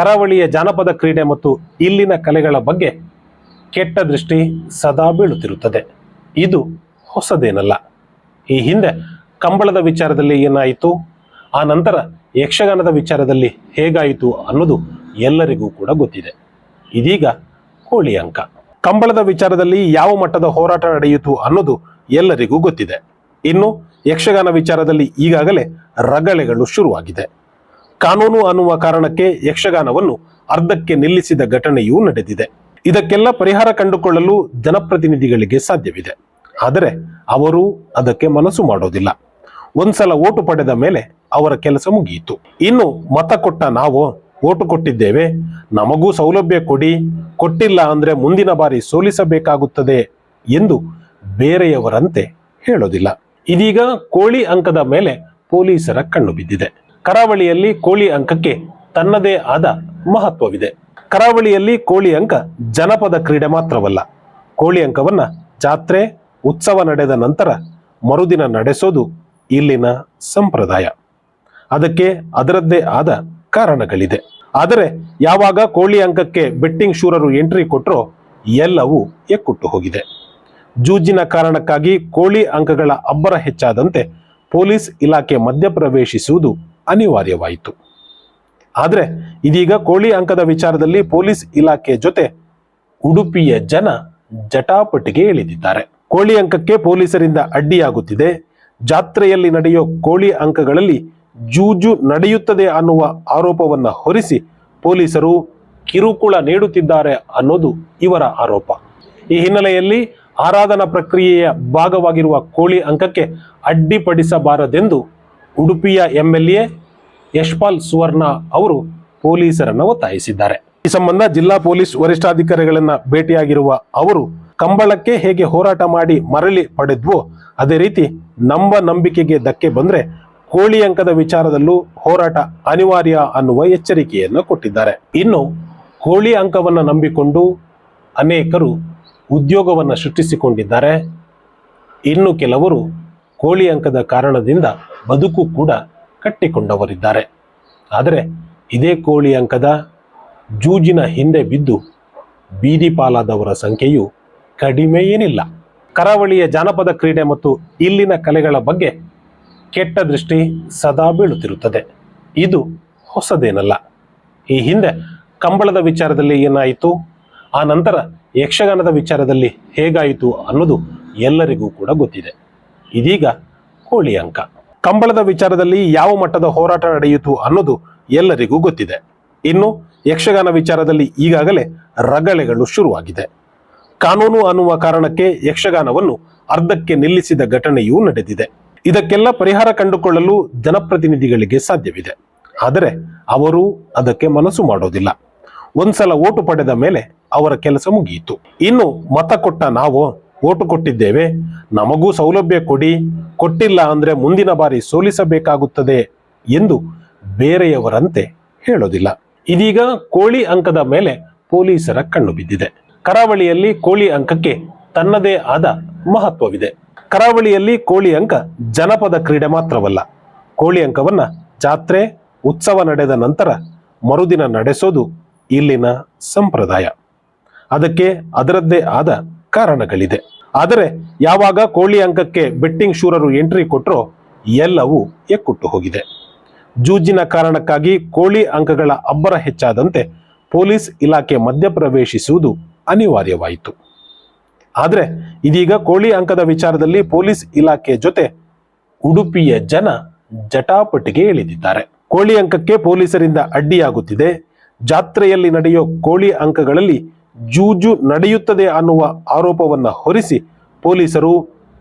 ಕರಾವಳಿಯ ಜಾನಪದ ಕ್ರೀಡೆ ಮತ್ತು ಇಲ್ಲಿನ ಕಲೆಗಳ ಬಗ್ಗೆ ಕೆಟ್ಟ ದೃಷ್ಟಿ ಸದಾ ಬೀಳುತ್ತಿರುತ್ತದೆ. ಇದು ಹೊಸದೇನಲ್ಲ. ಈ ಹಿಂದೆ ಕಂಬಳದ ವಿಚಾರದಲ್ಲಿ ಏನಾಯಿತು? ಆ ನಂತರ ಯಕ್ಷಗಾನದ ವಿಚಾರದಲ್ಲಿ ಹೇಗಾಯಿತು ಅನ್ನೋದು ಎಲ್ಲರಿಗೂ ಕೂಡ ಗೊತ್ತಿದೆ. ಇದೀಗ ಕೋಳಿ ಅಂಕ. ಕಂಬಳದ ವಿಚಾರದಲ್ಲಿ ಯಾವ ಮಟ್ಟದ ಹೋರಾಟ ನಡೆಯಿತು ಅನ್ನೋದು ಎಲ್ಲರಿಗೂ ಗೊತ್ತಿದೆ. ಇನ್ನು ಯಕ್ಷಗಾನ ವಿಚಾರದಲ್ಲಿ ಈಗಾಗಲೇ ರಗಳೆಗಳು ಶುರುವಾಗಿದೆ. ಕಾನೂನು ಅನ್ನುವ ಕಾರಣಕ್ಕೆ ಯಕ್ಷಗಾನವನ್ನು ಅರ್ಧಕ್ಕೆ ನಿಲ್ಲಿಸಿದ ಘಟನೆಯೂ ನಡೆದಿದೆ. ಇದಕ್ಕೆಲ್ಲ ಪರಿಹಾರ ಕಂಡುಕೊಳ್ಳಲು ಜನಪ್ರತಿನಿಧಿಗಳಿಗೆ ಸಾಧ್ಯವಿದೆ. ಆದರೆ ಅವರು ಅದಕ್ಕೆ ಮನಸ್ಸು ಮಾಡೋದಿಲ್ಲ. ಒಂದ್ಸಲ ಓಟು ಪಡೆದ ಮೇಲೆ ಅವರ ಕೆಲಸ ಮುಗಿಯಿತು. ಇನ್ನು ಮತ ಕೊಟ್ಟ ನಾವು ಓಟು ಕೊಟ್ಟಿದ್ದೇವೆ. ನಮಗೂ ಸೌಲಭ್ಯ ಕೊಡಿ. ಕೊಟ್ಟಿಲ್ಲ ಅಂದ್ರೆ ಮುಂದಿನ ಬಾರಿ ಸೋಲಿಸಬೇಕಾಗುತ್ತದೆ ಎಂದು ಬೇರೆಯವರಂತೆ ಹೇಳೋದಿಲ್ಲ. ಇದೀಗ ಕೋಳಿ ಅಂಕದ ಮೇಲೆ ಪೊಲೀಸರ ಕಣ್ಣು ಬಿದ್ದಿದೆ. ಕರಾವಳಿಯಲ್ಲಿ ಕೋಳಿ ಅಂಕಕ್ಕೆ ತನ್ನದೇ ಆದ ಮಹತ್ವವಿದೆ. ಕರಾವಳಿಯಲ್ಲಿ ಕೋಳಿ ಅಂಕ ಜನಪದ ಕ್ರೀಡೆ ಮಾತ್ರವಲ್ಲ. ಕೋಳಿ ಅಂಕವನ್ನ ಜಾತ್ರೆ, ಉತ್ಸವ ನಡೆದ ನಂತರ ಮರುದಿನ ನಡೆಸೋದು ಇಲ್ಲಿನ ಸಂಪ್ರದಾಯ. ಅದಕ್ಕೆ ಅದರದ್ದೇ ಆದ ಕಾರಣಗಳಿದೆ. ಆದರೆ ಯಾವಾಗ ಕೋಳಿ ಅಂಕಕ್ಕೆ ಬೆಟ್ಟಿಂಗ್ ಶೂರರು ಎಂಟ್ರಿ ಕೊಟ್ಟರೋ ಎಲ್ಲವೂ ಎಕ್ಕುಟ್ಟು ಹೋಗಿದೆ. ಜೂಜಿನ ಕಾರಣಕ್ಕಾಗಿ ಕೋಳಿ ಅಂಕಗಳ ಅಬ್ಬರ ಹೆಚ್ಚಾದಂತೆ ಪೊಲೀಸ್ ಇಲಾಖೆ ಮಧ್ಯಪ್ರವೇಶಿಸುವುದು ಅನಿವಾರ್ಯವಾಯಿತು. ಆದರೆ ಇದೀಗ ಕೋಳಿ ಅಂಕದ ವಿಚಾರದಲ್ಲಿ ಪೊಲೀಸ್ ಇಲಾಖೆ ಜೊತೆ ಉಡುಪಿಯ ಜನ ಜಟಾಪಟಿಗೆ ಇಳಿದಿದ್ದಾರೆ. ಕೋಳಿ ಅಂಕಕ್ಕೆ ಪೊಲೀಸರಿಂದ ಅಡ್ಡಿಯಾಗುತ್ತಿದೆ. ಜಾತ್ರೆಯಲ್ಲಿ ನಡೆಯೋ ಕೋಳಿ ಅಂಕಗಳಲ್ಲಿ ಜೂಜು ನಡೆಯುತ್ತದೆ ಅನ್ನುವ ಆರೋಪವನ್ನ ಹೊರಿಸಿ ಪೊಲೀಸರು ಕಿರುಕುಳ ನೀಡುತ್ತಿದ್ದಾರೆ ಅನ್ನೋದು ಇವರ ಆರೋಪ. ಈ ಹಿನ್ನೆಲೆಯಲ್ಲಿ ಆರಾಧನಾ ಪ್ರಕ್ರಿಯೆಯ ಭಾಗವಾಗಿರುವ ಕೋಳಿ ಅಂಕಕ್ಕೆ ಅಡ್ಡಿಪಡಿಸಬಾರದೆಂದು ಉಡುಪಿಯ M L A Yashpal Suvarna ಅವರು ಪೊಲೀಸರನ್ನು ಒತ್ತಾಯಿಸಿದ್ದಾರೆ. ಈ ಸಂಬಂಧ ಜಿಲ್ಲಾ ಪೊಲೀಸ್ ವರಿಷ್ಠಾಧಿಕಾರಿಗಳನ್ನ ಭೇಟಿಯಾಗಿರುವ ಅವರು, ಕಂಬಳಕ್ಕೆ ಹೇಗೆ ಹೋರಾಟ ಮಾಡಿ ಮರಳಿ ಪಡೆದ್ವೋ, ಅದೇ ರೀತಿ ನಂಬ ನಂಬಿಕೆಗೆ ಧಕ್ಕೆ ಬಂದ್ರೆ ಕೋಳಿ ಅಂಕದ ವಿಚಾರದಲ್ಲೂ ಹೋರಾಟ ಅನಿವಾರ್ಯ ಅನ್ನುವ ಎಚ್ಚರಿಕೆಯನ್ನು ಕೊಟ್ಟಿದ್ದಾರೆ. ಇನ್ನು ಕೋಳಿ ಅಂಕವನ್ನು ನಂಬಿಕೊಂಡು ಅನೇಕರು ಉದ್ಯೋಗವನ್ನು ಸೃಷ್ಟಿಸಿಕೊಂಡಿದ್ದಾರೆ. ಇನ್ನು ಕೆಲವರು ಕೋಳಿ ಅಂಕದ ಕಾರಣದಿಂದ ಬದುಕು ಕೂಡ ಕಟ್ಟಿಕೊಂಡವರಿದ್ದಾರೆ. ಆದರೆ ಇದೇ ಕೋಳಿ ಅಂಕದ ಜೂಜಿನ ಹಿಂದೆ ಬಿದ್ದು ಬೀದಿ ಪಾಲಾದವರ ಸಂಖ್ಯೆಯು ಕಡಿಮೆ ಏನಿಲ್ಲ ಕರಾವಳಿಯ ಜಾನಪದ ಕ್ರೀಡೆ ಮತ್ತು ಇಲ್ಲಿನ ಕಲೆಗಳ ಬಗ್ಗೆ ಕೆಟ್ಟ ದೃಷ್ಟಿ ಸದಾ ಬೀಳುತ್ತಿರುತ್ತದೆ. ಇದು ಹೊಸದೇನಲ್ಲ. ಈ ಹಿಂದೆ ಕಂಬಳದ ವಿಚಾರದಲ್ಲಿ ಏನಾಯಿತು? ಆ ನಂತರ ಯಕ್ಷಗಾನದ ವಿಚಾರದಲ್ಲಿ ಹೇಗಾಯಿತು ಅನ್ನೋದು ಎಲ್ಲರಿಗೂ ಕೂಡ ಗೊತ್ತಿದೆ. ಇದೀಗ ಕೋಳಿ ಅಂಕ. ಕಂಬಳದ ವಿಚಾರದಲ್ಲಿ ಯಾವ ಮಟ್ಟದ ಹೋರಾಟ ನಡೆಯಿತು ಅನ್ನೋದು ಎಲ್ಲರಿಗೂ ಗೊತ್ತಿದೆ. ಇನ್ನು ಯಕ್ಷಗಾನ ವಿಚಾರದಲ್ಲಿ ಈಗಾಗಲೇ ರಗಳೆಗಳು ಶುರುವಾಗಿದೆ. ಕಾನೂನು ಅನ್ನುವ ಕಾರಣಕ್ಕೆ ಯಕ್ಷಗಾನವನ್ನು ಅರ್ಧಕ್ಕೆ ನಿಲ್ಲಿಸಿದ ಘಟನೆಯೂ ನಡೆದಿದೆ. ಇದಕ್ಕೆಲ್ಲ ಪರಿಹಾರ ಕಂಡುಕೊಳ್ಳಲು ಜನಪ್ರತಿನಿಧಿಗಳಿಗೆ ಸಾಧ್ಯವಿದೆ. ಆದರೆ ಅವರು ಅದಕ್ಕೆ ಮನಸ್ಸು ಮಾಡೋದಿಲ್ಲ. ಒಂದ್ಸಲ ಓಟು ಪಡೆದ ಮೇಲೆ ಅವರ ಕೆಲಸ ಮುಗಿಯಿತು. ಇನ್ನು ಮತ ಕೊಟ್ಟ ನಾವು ಓಟು ಕೊಟ್ಟಿದ್ದೇವೆ. ನಮಗೂ ಸೌಲಭ್ಯ ಕೊಡಿ. ಕೊಟ್ಟಿಲ್ಲ ಅಂದರೆ ಮುಂದಿನ ಬಾರಿ ಸೋಲಿಸಬೇಕಾಗುತ್ತದೆ ಎಂದು ಬೇರೆಯವರಂತೆ ಹೇಳೋದಿಲ್ಲ. ಇದೀಗ ಕೋಳಿ ಅಂಕದ ಮೇಲೆ ಪೊಲೀಸರ ಕಣ್ಣು ಬಿದ್ದಿದೆ. ಕರಾವಳಿಯಲ್ಲಿ ಕೋಳಿ ಅಂಕಕ್ಕೆ ತನ್ನದೇ ಆದ ಮಹತ್ವವಿದೆ. ಕರಾವಳಿಯಲ್ಲಿ ಕೋಳಿ ಅಂಕ ಜನಪದ ಕ್ರೀಡೆ ಮಾತ್ರವಲ್ಲ. ಕೋಳಿ ಅಂಕವನ್ನ ಜಾತ್ರೆ, ಉತ್ಸವ ನಡೆದ ನಂತರ ಮರುದಿನ ನಡೆಸೋದು ಇಲ್ಲಿನ ಸಂಪ್ರದಾಯ. ಅದಕ್ಕೆ ಅದರದ್ದೇ ಆದ ಕಾರಣಗಳಿದೆ. ಆದರೆ ಯಾವಾಗ ಕೋಳಿ ಅಂಕಕ್ಕೆ ಬೆಟ್ಟಿಂಗ್ ಶೂರರು ಎಂಟ್ರಿ ಕೊಟ್ಟರೋ ಎಲ್ಲವೂ ಎಕ್ಕುಟ್ಟು ಹೋಗಿದೆ. ಜೂಜಿನ ಕಾರಣಕ್ಕಾಗಿ ಕೋಳಿ ಅಂಕಗಳ ಅಬ್ಬರ ಹೆಚ್ಚಾದಂತೆ ಪೊಲೀಸ್ ಇಲಾಖೆ ಮಧ್ಯಪ್ರವೇಶಿಸುವುದು ಅನಿವಾರ್ಯವಾಯಿತು. ಆದರೆ ಇದೀಗ ಕೋಳಿ ಅಂಕದ ವಿಚಾರದಲ್ಲಿ ಪೊಲೀಸ್ ಇಲಾಖೆ ಜೊತೆ ಉಡುಪಿಯ ಜನ ಜಟಾಪಟಿಗೆ ಇಳಿದಿದ್ದಾರೆ. ಕೋಳಿ ಅಂಕಕ್ಕೆ ಪೊಲೀಸರಿಂದ ಅಡ್ಡಿಯಾಗುತ್ತಿದೆ. ಜಾತ್ರೆಯಲ್ಲಿ ನಡೆಯೋ ಕೋಳಿ ಅಂಕಗಳಲ್ಲಿ ಜೂಜು ನಡೆಯುತ್ತದೆ ಅನ್ನುವ ಆರೋಪವನ್ನ ಹೊರಿಸಿ ಪೊಲೀಸರು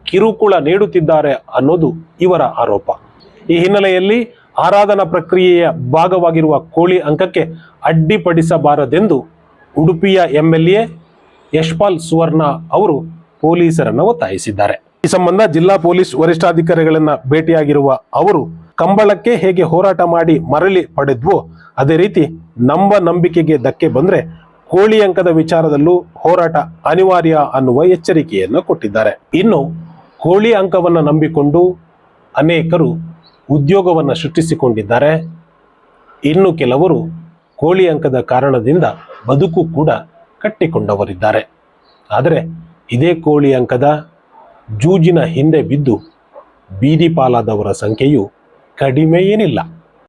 ಕಿರುಕುಳ ನೀಡುತ್ತಿದ್ದಾರೆ ಅನ್ನೋದು ಇವರ ಆರೋಪ. ಈ ಹಿನ್ನೆಲೆಯಲ್ಲಿ ಆರಾಧನಾ ಪ್ರಕ್ರಿಯೆಯ ಭಾಗವಾಗಿರುವ ಕೋಳಿ ಅಂಕಕ್ಕೆ ಅಡ್ಡಿಪಡಿಸಬಾರದೆಂದು ಉಡುಪಿಯ ಎಂಎಲ್ಎ ಯಶ್ಪಾಲ್ ಸುವರ್ಣ ಅವರು ಪೊಲೀಸರನ್ನು ಒತ್ತಾಯಿಸಿದ್ದಾರೆ. ಈ ಸಂಬಂಧ ಜಿಲ್ಲಾ ಪೊಲೀಸ್ ವರಿಷ್ಠಾಧಿಕಾರಿಗಳನ್ನ ಭೇಟಿಯಾಗಿರುವ ಅವರು, ಕಂಬಳಕ್ಕೆ ಹೇಗೆ ಹೋರಾಟ ಮಾಡಿ ಮರಳಿ ಪಡೆದ್ವೋ ಅದೇ ರೀತಿ ನಂಬ ನಂಬಿಕೆಗೆ ಧಕ್ಕೆ ಬಂದ್ರೆ ಕೋಳಿ ಅಂಕದ ವಿಚಾರದಲ್ಲೂ ಹೋರಾಟ ಅನಿವಾರ್ಯ ಅನ್ನುವ ಎಚ್ಚರಿಕೆಯನ್ನು ಕೊಟ್ಟಿದ್ದಾರೆ. ಇನ್ನು ಕೋಳಿ ಅಂಕವನ್ನು ನಂಬಿಕೊಂಡು ಅನೇಕರು ಉದ್ಯೋಗವನ್ನು ಸೃಷ್ಟಿಸಿಕೊಂಡಿದ್ದಾರೆ. ಇನ್ನು ಕೆಲವರು ಕೋಳಿ ಅಂಕದ ಕಾರಣದಿಂದ ಬದುಕು ಕೂಡ ಕಟ್ಟಿಕೊಂಡವರಿದ್ದಾರೆ. ಆದರೆ ಇದೇ ಕೋಳಿ ಅಂಕದ ಜೂಜಿನ ಹಿಂದೆ ಬಿದ್ದು ಬೀದಿ ಪಾಲಾದವರ ಸಂಖ್ಯೆಯು ಕಡಿಮೆ ಏನಿಲ್ಲ.